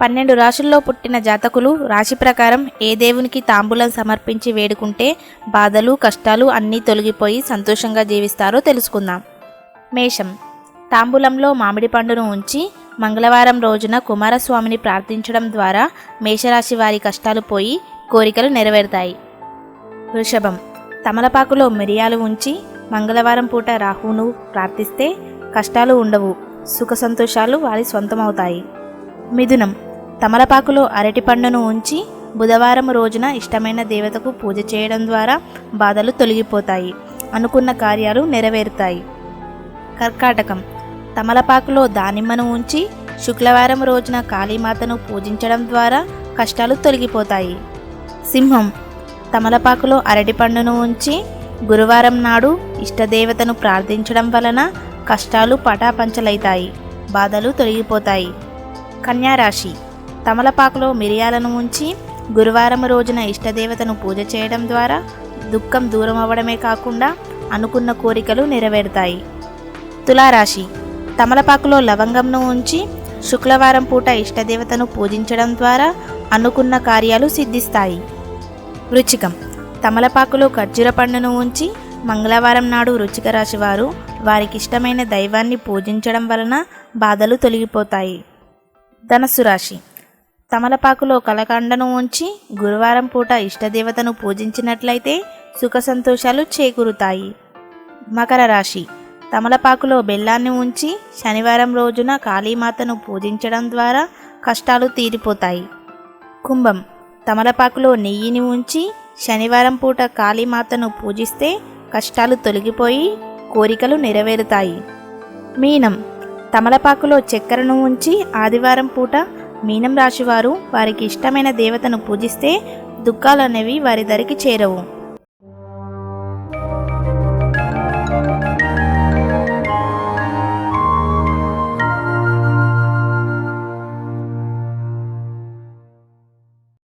పన్నెండు రాశుల్లో పుట్టిన జాతకులు రాశి ప్రకారం ఏ దేవునికి తాంబూలం సమర్పించి వేడుకుంటే బాధలు కష్టాలు అన్నీ తొలగిపోయి సంతోషంగా జీవిస్తారో తెలుసుకుందాం. మేషం. తాంబూలంలో మామిడి పండును ఉంచి మంగళవారం రోజున కుమారస్వామిని ప్రార్థించడం ద్వారా మేషరాశి వారి కష్టాలు పోయి కోరికలు నెరవేరుతాయి. వృషభం. తమలపాకులో మిరియాలు ఉంచి మంగళవారం పూట రాహువును ప్రార్థిస్తే కష్టాలు ఉండవు సుఖ సంతోషాలు వారి సొంతమవుతాయి మిథునం. తమలపాకులో అరటిపండును ఉంచి బుధవారం రోజున ఇష్టమైన దేవతకు పూజ చేయడం ద్వారా బాధలు తొలగిపోతాయి. అనుకున్న కార్యాలు నెరవేరుతాయి. కర్కాటకం. తమలపాకులో దానిమ్మను ఉంచి శుక్రవారం రోజున కాళీమాతను పూజించడం ద్వారా కష్టాలు తొలగిపోతాయి. సింహం. తమలపాకులో అరటిపండును ఉంచి గురువారం నాడు ఇష్టదేవతను ప్రార్థించడం వలన కష్టాలు పటాపంచలైతాయి. బాధలు తొలగిపోతాయి. కన్యారాశి. తమలపాకులో మిరియాలను ఉంచి గురువారం రోజున ఇష్టదేవతను పూజ చేయడం ద్వారా దుఃఖం దూరం అవ్వడమే కాకుండా అనుకున్న కోరికలు నెరవేరుతాయి. తులారాశి. తమలపాకులో లవంగంను ఉంచి శుక్రవారం పూట ఇష్టదేవతను పూజించడం ద్వారా అనుకున్న కార్యాలు సిద్ధిస్తాయి. వృచ్చికం. తమలపాకులో ఖర్జూర పండును ఉంచి మంగళవారం నాడు రుచిక రాశి వారు వారికి ఇష్టమైన దైవాన్ని పూజించడం వలన బాధలు తొలగిపోతాయి. ధనస్సు రాశి. తమలపాకులో కలకండను ఉంచి గురువారం పూట ఇష్టదేవతను పూజించినట్లయితే సుఖ సంతోషాలు చేకూరుతాయి. మకర రాశి. తమలపాకులో బెల్లాన్ని ఉంచి శనివారం రోజున కాళీమాతను పూజించడం ద్వారా కష్టాలు తీరిపోతాయి. కుంభం. తమలపాకులో నెయ్యిని ఉంచి శనివారం పూట కాళీమాతను పూజిస్తే కష్టాలు తొలగిపోయి కోరికలు నెరవేరుతాయి. మీనం. తమలపాకులో చక్కెరను ఉంచి ఆదివారం పూట మీనం రాశివారు వారికి ఇష్టమైన దేవతను పూజిస్తే దుఃఖాలనేవి వారి దరికి చేరవు.